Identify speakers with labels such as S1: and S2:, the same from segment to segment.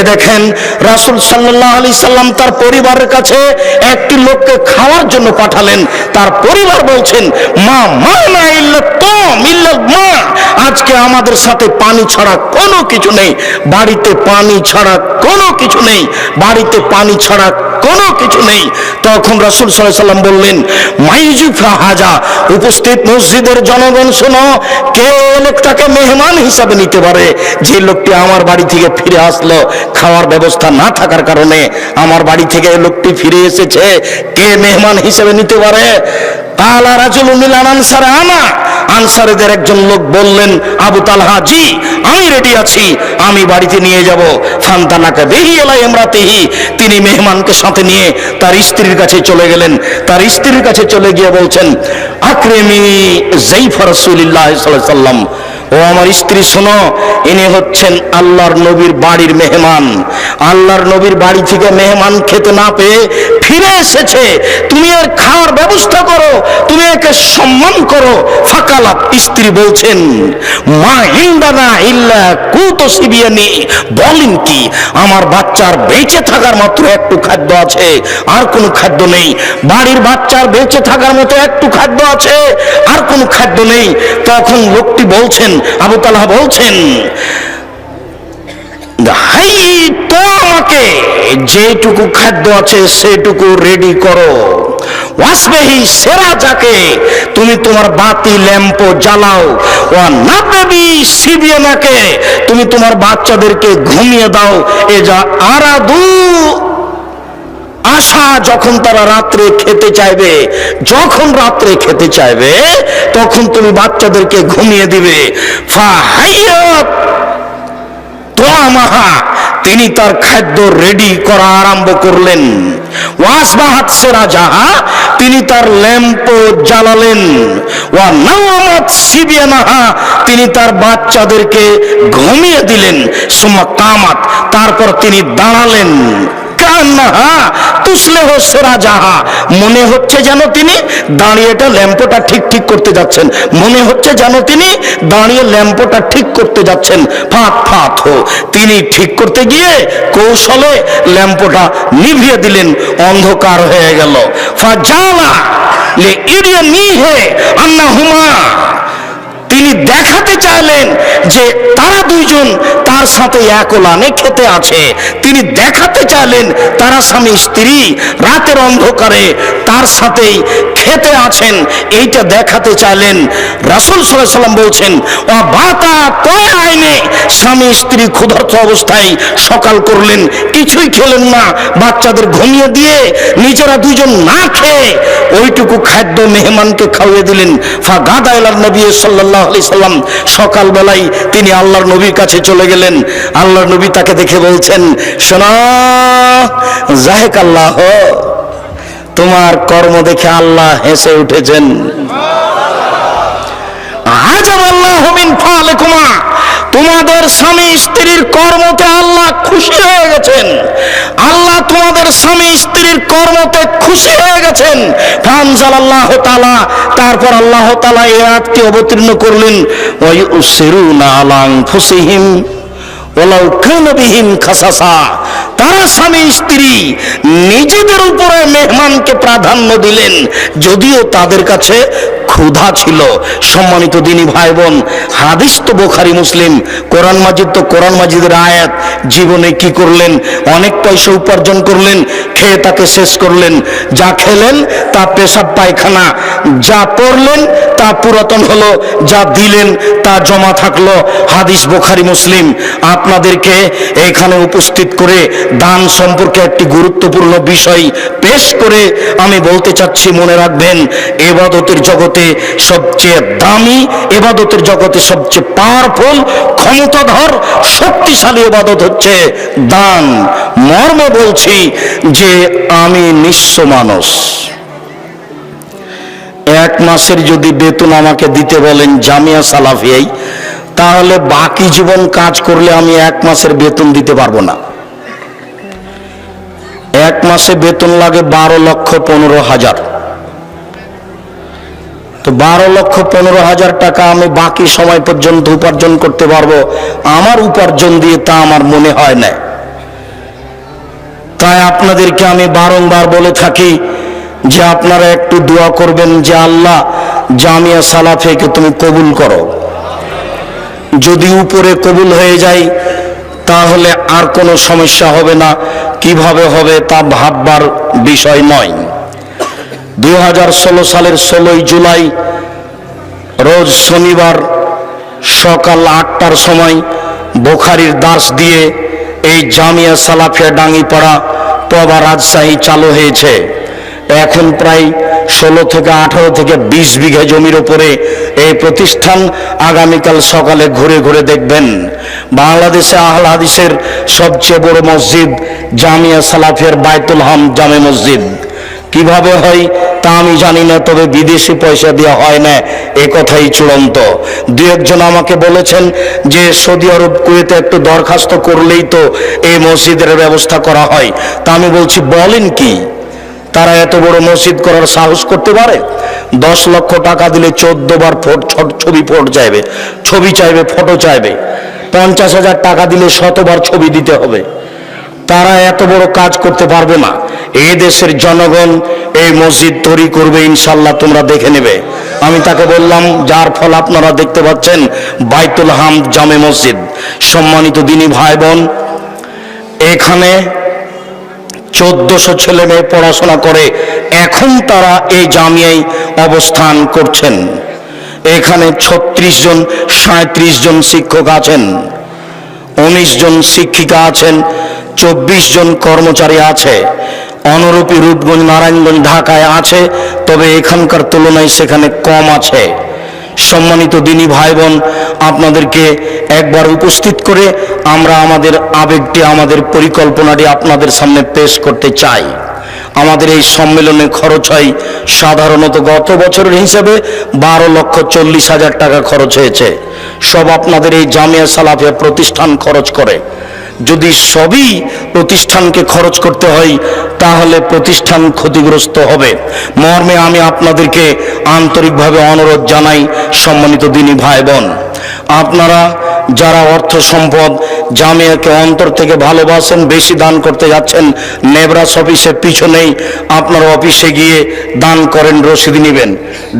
S1: এ দেখেন, রাসুল সাল্লাহ আলি সাল্লাম তার পরিবারের কাছে একটি লোককে খাওয়ার জন্য পাঠালেন। তার পরিবার বলছেন, মা মা না মা। আজকে আমাদের সাথে পানি ছাড়া কোনো কিছু নেই। বাড়িতে পানি ছাড়া কোনো কিছু নেই। বাড়িতে পানি ছাড়া কোনো কিছু নেই। তখন রাসুল সাল্লাহ সাল্লাম বললেন, মাইজুফা হাজা, উপস্থিত মসজিদের জনগণ, শোনো কে লোকটাকে মেহমান হিসাবে নিতে পারে। যে লোকটি আমার বাড়ি থেকে ফিরে আসলো খাওয়ার ব্যবস্থা না থাকার কারণে আমার বাড়ি থেকে লোকটি ফিরে এসেছে। কে মেহমান হিসেবে নিতে পারে? কালা রাজুল আনসারে আনা। আনসারেদের একজন লোক বললেন, আবু তালহা, জি, আমি রেডি আছি, আমি বাড়িতে নিয়ে যাব। ফান্তানাকে বেহি এলাই এমরাতেহি তিনি মেহমানকে সাথে নিয়ে তার স্ত্রীর কাছে চলে গেলেন। তার স্ত্রীর কাছে চলে গিয়ে বলছেন, আকরেমি জৈফর রসুলিল্লাহ সাল্লাম ও আমার স্ত্রী, শোনো, ইনি হচ্ছেন আল্লাহর নবীর বাড়ির মেহমান। আল্লাহর নবীর বাড়ি থেকে মেহমান খেতে না পেয়ে ফিরে এসেছে। তুমি এর খাওয়ার ব্যবস্থা করো, তুমি একে সম্মান করো। ফাকালাত স্ত্রী বলছেন, মা ইন্দানা ইল্লা কুতো সিবিয়ানি বলেন কি আমার বাচ্চার বেঁচে থাকার মাত্র একটু খাদ্য আছে, আর কোনো খাদ্য নেই। বাড়ির বাচ্চার বেঁচে থাকার মতো একটু খাদ্য আছে, আর কোনো খাদ্য নেই। তখন লোকটি বলছেন, আবু তালাহ বলছেন আমাকে যেটুকু খাদ্য আছে সেটুকু রেডি করো। ওয়াসবেহি সেরা যাকে, তুমি তোমার বাতি, ল্যাম্প জ্বালাও। ও তুমি তোমার বাচ্চাদেরকে ঘুমিয়ে দাও। এ যা আশা যখন তারা রাত্রে খেতে চাইবে, যখন রাত্রে খেতে চাইবে, তখন তুমি বাচ্চাদেরকে ঘুমিয়ে দিবে। ফাহাইয়াত। তোয়ামাহা তিনি তার খাদ্য রেডি করা আরম্ভ করলেন। তিনি তার ল্যাম্প জ্বালালেন। তিনি তার বাচ্চাদেরকে ঘুমিয়ে দিলেন। সুমা কামাত তারপর তিনি দাঁড়ালেন। যাহা মনে হচ্ছে যেন তিনি দাঁড়িয়ে এটা ল্যাম্পটা ঠিক ঠিক করতে যাচ্ছেন। মনে হচ্ছে যেন তিনি দাঁড়িয়ে ল্যাম্পটা ঠিক করতে যাচ্ছেন। ফাঁত ফাঁত হো। তিনি ঠিক করতে গিয়ে কৌশলে ল্যাম্পটা নিভিয়ে দিলেন। অন্ধকার হয়ে গেল। ফাজালা লে নিহে আন্না হুমা তিনি দেখাতে চাইলেন যে তারা দুইজন তার সাথে এক ওলানে খেতে আছে। তিনি দেখাতে চাইলেন তারা স্বামী স্ত্রী রাতের অন্ধকারে তার সাথেই খেতে আছেন। এইটা দেখাতে চাইলেন রাসুল সাল্লাম বলছেন ও বাতা কয় আইনে স্বামী স্ত্রী ক্ষুধার্ত অবস্থায় সকাল করলেন, কিছুই খেলেন না। বাচ্চাদের ঘুমিয়ে দিয়ে নিজেরা দুজন না খেয়ে ওইটুকু খাদ্য মেহমানকে খাওয়িয়ে দিলেন। ফা গাদা এলার নবী সাল্লাহ আলি সাল্লাম। সকালবেলায় তিনি আল্লাহর নবীর কাছে চলে গেলেন। আল্লাহর নবী তাকে দেখে বলছেন, শোনা জাহেক আল্লাহ তোমার কর্ম দেখে আল্লাহ হেসে উঠেছেন। আজব আল্লাহ মিন ফালেকুমা। তোমাদের স্বামী স্ত্রীর কর্মতে আল্লাহ খুশি হয়ে গেছেন। আল্লাহ তোমাদের স্বামী স্ত্রীর কর্মতে খুশি হয়ে গেছেন। ফানজাল আল্লাহ তালা তারপর আল্লাহ তালা এ আয়াতকে অবতীর্ণ করলেন ওই উসিরুনা আলাং ফুসিহিম ওলাউ কানবিহীন খাসাসা। তারা স্বামী স্ত্রী নিজেদের উপরে মেহমানকে প্রাধান্য দিলেন, যদিও তাদের কাছে ক্ষুধা ছিল। সম্মানিত দিনী ভাই বোন হাদিস তো বোখারি, মুসলিম। কোরআন মাজিদ তো কোরআন মাজিদের আয়াত। জীবনে কি করলেন? অনেক পয়সা উপার্জন করলেন, খেয়ে তাকে শেষ করলেন। যা খেলেন, তা পেশাব পায়খানা। যা পড়লেন, তা পুরাতন হলো। যা দিলেন, তা জমা থাকল। হাদিস বোখারি, মুসলিম। আপনাদেরকে এখানে উপস্থিত করে দান সম্পর্কে একটি গুরুত্বপূর্ণ বিষয় পেশ করে আমি বলতে চাচ্ছি, মনে রাখবেন, এবাদতের জগতে সবচেয়ে দামি, এবাদতের জগতে সবচেয়ে পাওয়ারফুল ক্ষমতাধর, শক্তিশালী এবাদত হচ্ছে দান। মর্মে বলছি যে আমি নিঃস্ব মানুষ। এক মাসের যদি বেতন আমাকে দিতে বলেন জামিয়া সালাফিয়াই, তাহলে বাকি জীবন কাজ করলে আমি এক মাসের বেতন দিতে পারব না। এক মাসে বেতন লাগে বারো লক্ষ পনেরো হাজার। তো বারো লক্ষ পনেরো হাজার টাকা আমি বাকি সময় পর্যন্ত উপার্জন করতে পারব। আমার উপার্জন দিয়ে তা আমার মনে হয় না। তাই আপনাদেরকে আমি বারংবার বলে থাকি যে আপনারা একটু দোয়া করবেন যে আল্লাহ জামিয়া সালাফেকে তুমি কবুল করো। যদি উপরে কবুল হয়ে যায়, তাহলে আর কোনো সমস্যা হবে না। কীভাবে হবে তা ভাববার বিষয় নয়। ষোলো সালের ষোলোই জুলাই, রোজ শনিবার সকাল আটটার সময় বোখারির দাস দিয়ে এই জামিয়া সালাফিয়া ডাঙ্গিপাড়া পবা রাজশাহী চালু হয়েছে। এখন প্রায় ষোলো থেকে আঠারো থেকে বিশ বিঘা জমির ওপরে এই প্রতিষ্ঠান আগামীকাল সকালে ঘুরে ঘুরে দেখবেন। বাংলাদেশে আহল হাদিসের সবচেয়ে বড় মসজিদ জামিয়া সালাফিয়ার বাইতুল হাম জামে মসজিদ। কীভাবে হয়? তা আমি জানি না, তবে বিদেশি পয়সা দেওয়া হয় না, এ কথাই চূড়ান্ত। দু একজন আমাকে বলেছেন যে, সৌদি আরব, কুয়েতে একটু দরখাস্ত করলেই তো এই মসজিদের ব্যবস্থা করা হয়। তা আমি বলছি, বলেন কি? তারা এত বড় মসজিদ করার সাহস করতে পারে? দশ লক্ষ টাকা দিলে চোদ্দ বার ফোট ছ- ছবি ফোট চাইবে, ছবি চাইবে, ফটো চাইবে। পঞ্চাশ হাজার টাকা দিলে শতবার ছবি দিতে হবে। তারা এত বড় কাজ করতে পারবে না। এই দেশের জনগণ এই মসজিদ তৈরি করবে ইনশাল্লাহ তোমরা দেখে নেবে। আমি তাকে বললাম, যার ফল আপনারা দেখতে পাচ্ছেন, বাইতুল হাম জামে মসজিদ। সম্মানিত দিনী ভাই বোন এখানে চোদ্দশো ছেলে মেয়ে পড়াশোনা করে, এখন তারা এই জামিয়ায় অবস্থান করছেন। এখানে ছত্রিশ জন সাঁত্রিশ জন শিক্ষক আছেন, উনিশ জন শিক্ষিকা আছেন চব্বিশ জন কর্মচারী আছে। অনুরূপী রূপগঞ্জ, নারায়ণগঞ্জ, ঢাকায় আছে, তবে এখানকার তুলনায় সেখানে কম আছে। সম্মানিত দিনী ভাই বোন আপনাদেরকে একবার উপস্থিত করে আমরা আমাদের আবেগটি, আমাদের পরিকল্পনাটি আপনাদের সামনে পেশ করতে চাই। আমাদের এই সম্মেলনে খরচ হয় সাধারণত গত বছরের হিসেবে বারো লক্ষ চল্লিশ হাজার টাকা খরচ হয়েছে। সব আপনাদের এই জামিয়া সালাফিয়া প্রতিষ্ঠান খরচ করে। যদি সবই প্রতিষ্ঠানকে খরচ করতে হয়, তাহলে প্রতিষ্ঠান ক্ষতিগ্রস্ত হবে। মর্মে আমি আপনাদেরকে আন্তরিকভাবে অনুরোধ জানাই, সম্মানিত দিনী ভাই বোন। আপনারা যারা অর্থ সম্পদ জামিয়াকে অন্তর থেকে ভালোবাসেন, বেশি দান করতে যাচ্ছেন, নেবরাস অফিসের পিছনেই আপনার অফিসে গিয়ে দান করেন, রসিদ নেবেন।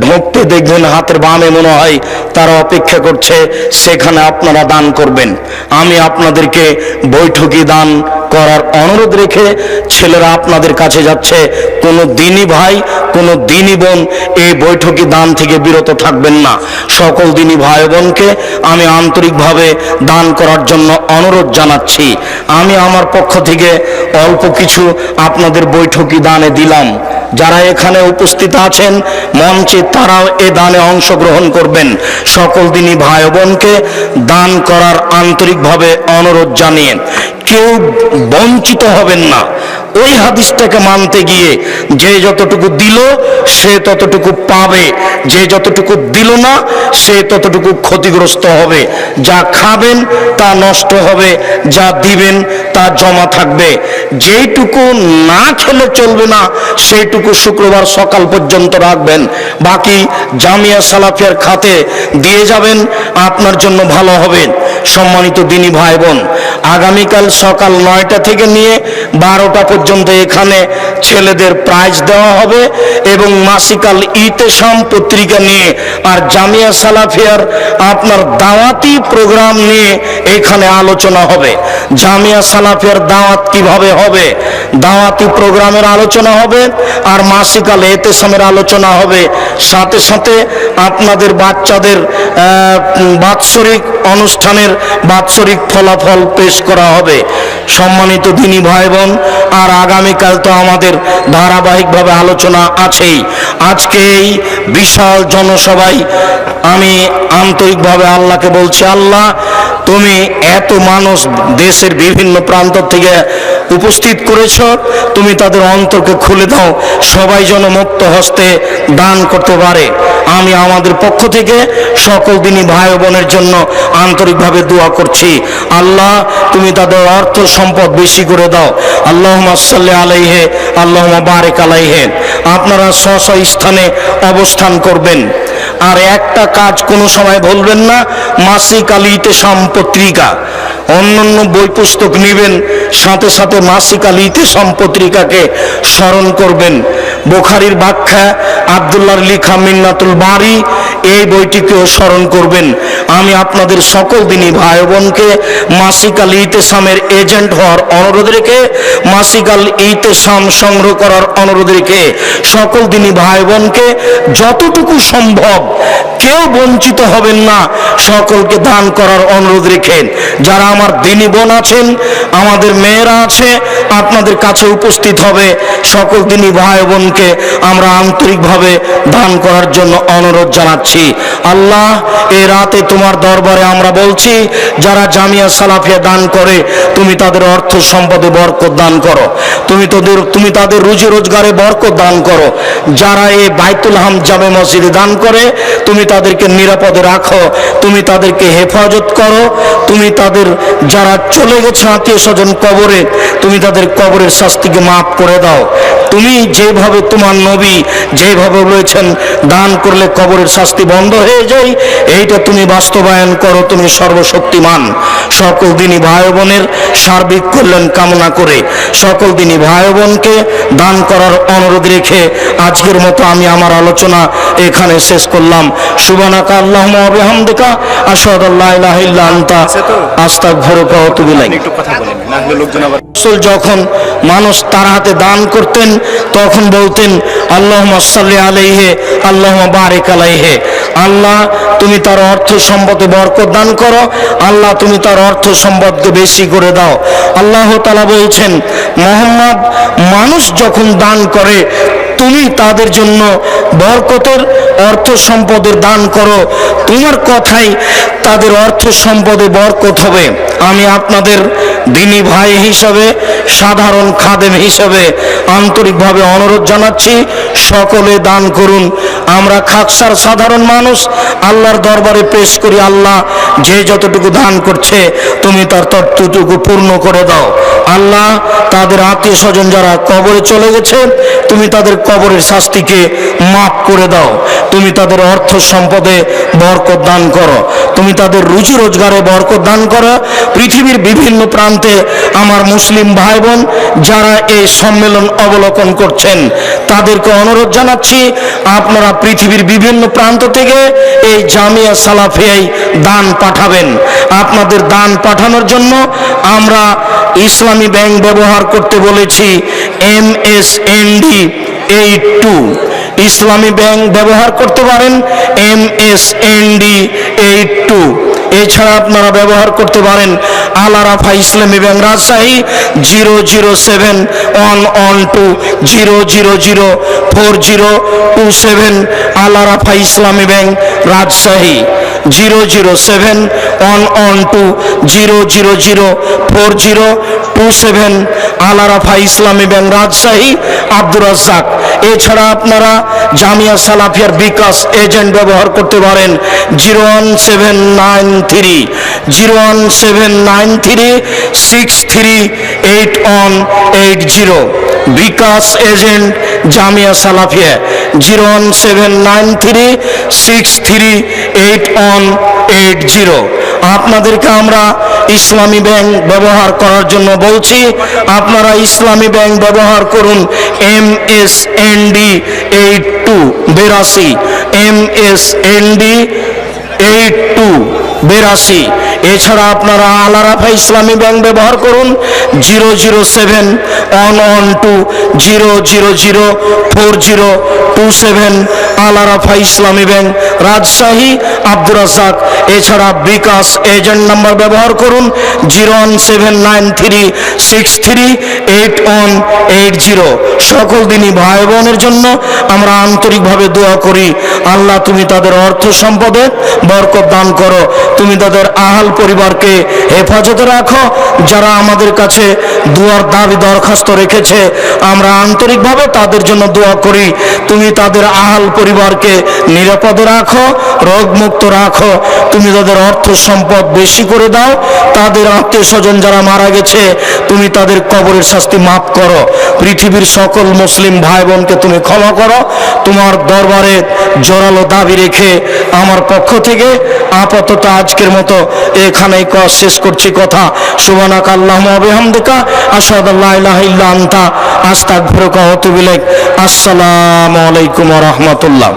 S1: ঢুকতে দেখবেন হাতের বামে মনে হয় তারা অপেক্ষা করছে, সেখানে আপনারা দান করবেন। আমি আপনাদেরকে বৈঠকি দান করার অনুরোধ রেখে ছেলেরা আপনাদের কাছে যাচ্ছে কোনো দিনই ভাই, কোনো দিনই বোন এই বৈঠকি দান থেকে বিরত থাকবেন না। সকল দিনই ভাই বোনকে আমি আন্তরিকভাবে দান করার জন্য অনুরোধ জানাচ্ছি। আমি আমার পক্ষ থেকে অল্প কিছু আপনাদের বৈঠকি দানে দিলাম। যারা এখানে উপস্থিত আছেন মঞ্চে তারাও এ দানে অংশগ্রহণ করবেন। সকল দিনই ভাই বোনকে দান করার আন্তরিকভাবে অনুরোধ জানিয়ে কেউ বঞ্চিত হবেন না। ওই হাদিসটাকে মানতে গিয়ে যে যতটুকু দিল, সে ততটুকু পাবে। যে যতটুকু দিল না, সে ততটুকু ক্ষতিগ্রস্ত হবে। যা খাবেন, তা নষ্ট হবে। যা দিবেন, তা জমা থাকবে। যেইটুকু না খেলে চলবে না, সেইটুকু শুক্রবার সকাল পর্যন্ত রাখবেন। বাকি জামিয়া সালাফিয়ার খাতে দিয়ে যাবেন, আপনার জন্য ভালো হবে। সম্মানিত দিনী ভাই বোন, আগামীকাল সকাল নয়টা থেকে নিয়ে বারোটা পর্যন্ত এখানে ছেলেদের প্রাইজ দেওয়া হবে এবং মাসিকাল ইতেসাম পত্রিকা নিয়ে আর জামিয়া সালাফিয়ার আপনার দাওয়াতি প্রোগ্রাম নিয়ে এখানে আলোচনা হবে। জামিয়া সালাফিয়ার দাওয়াত কীভাবে হবে? দাওয়াতি প্রোগ্রামের আলোচনা হবে আর মাসিকাল এতেসামের আলোচনা হবে। সাথে সাথে আপনাদের বাচ্চাদের বাৎসরিক অনুষ্ঠানের বাৎসরিক ফলাফল পেশ করা হবে। সম্মানিত দিনী ভাই বোন আর আগামীকাল তো আমাদের ধারাবাহিকভাবে আলোচনা আছেই। আজকে এই বিশাল জনসভায় আমি আন্তরিকভাবে আল্লাহকে বলছি, আল্লাহ তুমি এত মানুষ দেশের বিভিন্ন প্রান্ত থেকে উপস্থিত করেছ, তুমি তাদের অন্তরকে খুলে দাও, সবাই যেন মুক্ত হস্তে দান করতে পারে। আমি আমাদের পক্ষ থেকে সকল দিনই ভাই বোনের জন্য আন্তরিকভাবে দোয়া করছি। আল্লাহ, তুমি তাদের অর্থ সম্পদ বেশি করে দাও। আল্লাহ সাল্লি আলাইহে আল্লাহ বারেক আলাইহে। আপনারা স্ব স্থানে অবস্থান করবেন। আর একটা কাজ কোনো সময় ভুলবেন না, মাসিক আলিতে সাম পত্রিকা। অন্যান্য বই পুস্তক নেবেন সাথে সাথে মাসিক লিতে সম্পত্রিকাকে স্মরণ করবেন। বোখারির ব্যাখ্যা আবদুল্লাহর লিখা মিন্নাতুল বাড়ি, এই বইটিকেও স্মরণ করবেন। আমি আপনাদের সকল দিনই ভাই বোনকে মাসিক আল ইতেসামের এজেন্ট হওয়ার অনুরোধ রেখে, মাসিক আল ইতেসাম সংগ্রহ করার অনুরোধ রেখে সকল দিনই ভাই বোনকে যতটুকু সম্ভব কেউ বঞ্চিত হবেন না, সকলকে দান করার অনুরোধ রেখেন যারা আমার দিনী বোন আছেন, আমাদের মেয়েরা আছে, আপনাদের কাছে উপস্থিত হবে। সকল দিনই ভাই বোনকে আমরা আন্তরিকভাবে দান করার জন্য অনুরোধ জানাচ্ছি। আল্লাহ এই রাতে তোমার দরবারে আমরা বলছি, যারা জামিয়া সালাফিয়া দান করে, তুমি তাদের অর্থ সম্পদে বরকত দান করো। তুমি তাদের তুমি তাদের রুজি রোজগারে বরকত দান করো। যারা এই বাইতুল হাম জামে মসজিদে দান করে, তুমি তাদেরকে নিরাপদে রাখো, তুমি তাদেরকে হেফাজত করো, তুমি তাদের যারা চলে গেছে আত্মীয় স্বজন কবরে, তুমি তাদের কবরের শাস্তিকে মাফ করে দাও। তুমি যেভাবে তোমার নবী যেভাবে বলেছেন দান করলে কবরের শাস্তি বন্ধ হয়ে যায় এইটা তুমি বাস্তবায়ন করো তুমি সর্বশক্তিমান। সকল দিনই ভাই বোনের সার্বিক কল্যাণ কামনা করে সকল দিনই ভাই বোনকে দান করার অনুরোধ রেখে আজকের মতো আমি আমার আলোচনা এখানে শেষ করলাম। সুবানাকা আল্লাহ বিহামদিকা আশহাদু আল্লা ইলাহা ইল্লা আনতা আস্তাগফিরুকা ওয়া আতুবু ইলাইক।
S2: একটু কথা বলেন না হলে লোকজন আবার
S1: রাসূল যখন মানুষ তার হাতে দান করতেন তখন বলতেন আল্লাহ সাল্লি আলাইহে আল্লাহ বারেক আলাইহে। আল্লাহ, তুমি তার অর্থ সম্পদে বরকত দান করো। আল্লাহ, তুমি তার অর্থ সম্পদকে বেশি করে দাও। আল্লাহ তালা বলছেন, মোহাম্মদ, মানুষ যখন দান করে, তুমি তাদের জন্য বরকতের অর্থ সম্পদের দান করো। তোমার কথাই তাদের অর্থ সম্পদে বরকত হবে। আমি আপনাদের দিনী ভাই হিসাবে, সাধারণ খাদেম হিসাবে আন্তরিকভাবে অনুরোধ জানাচ্ছি, সকলে দান করুন। আমরা খাকসার সাধারণ মানুষ, আল্লাহর দরবারে পেশ করি, আল্লাহ যে যতটুকু দান করছে, তুমি তার ততটুকু পূর্ণ করে দাও। আল্লাহ তাদের আত্মীয় স্বজন যারা কবরে চলে গেছে, তুমি তাদের কবরের শাস্তিকে মাফ করে দাও। তুমি তাদের অর্থ সম্পদে বরকত দান করো। তুমি তাদের রুচি রোজগারে বরকত দান করো। পৃথিবীর বিভিন্ন প্রান্তে আমার মুসলিম ভাই বোন যারা এই সম্মেলন অবলোকন করছেন, তাদেরকে অনুরোধ জানাচ্ছি, আপনারা পৃথিবীর বিভিন্ন প্রান্ত থেকে এই জামিয়া সালাফিয়াই দান পাঠাবেন। আপনাদের দান পাঠানোর জন্য আমরা ইসলামী ব্যাংক ব্যবহার করতে বলেছি, M S N D eight two. Islami bank ব্যবহার করতে পারেন M S N D eight two. এছাড়া আপনারা ব্যবহার করতে পারেন Alarafah Islami bank Rajshahi zero zero seven one one two, zero zero zero four zero two seven Alarafah Islami bank Rajshahi. Zero zero seven one one two zero zero zero four zero two seven Alarafah Islami bank Rajshahi Abdur Razzak এছাড়া আপনারা জামিয়া সালাফিয়ার বিকাশ agent ব্যবহার করতে পারেন zero one seven nine three zero one seven nine three six three eight one eight zero bKash agent Jamia Salafia zero one seven nine three six three eight one eight zero আপনাদেরকে আমরা ইসলামী bank ব্যবহার করার জন্য বলছি, আপনারা ইসলামী bank ব্যবহার করুন, M S N D eight two বেরাশি। M S N D eight two বেরাশি। এছাড়া আপনারা আলারাফা ইসলামী ব্যাংক ব্যবহার করুন zero zero seven one one two zero zero zero four zero two seven Alarafah Islami bank, Rajshahi, Abdur Razzak এছাড়া বিকাশ agent number ব্যবহার করুন, zero one seven nine three six three eight one eight zero. সকল দিনই ভাই বোনের জন্য আমরা আন্তরিকভাবে দোয়া করি, আল্লাহ তুমি তাদের অর্থ সম্পদে বরকত দান করো। তুমি তাদের আহাল পরিবারকে হেফাজতে রাখো, যারা আমাদের কাছে দুয়ার দাবি দরখাস্ত রেখেছে, আমরা আন্তরিকভাবে তাদের জন্য দোয়া করি। তুমি তাদের আহাল পরিবারকে নিরাপদে রাখো, রোগমুক্ত রাখো। তুমি তাদের অর্থ সম্পদ বেশি করে দাও। তাদের আত্মীয় স্বজন যারা মারা গেছে, তুমি তাদের কবরের শাস্তি মাফ করো। পৃথিবীর সকল মুসলিম ভাই বোনকে তুমি ক্ষমা করো। তোমার দরবারে জোরালো দাবি রেখে আমার পক্ষ থেকে আপাতত আজকের মতো এখানেই শেষ করছি কথা। সুবানাক আল্লাহ বিহামদিকা আসাদ আল্লাহ ওয়া আতুবু ইলাইক। আসসালামু আলাইকুম রহমতুল্লাহ।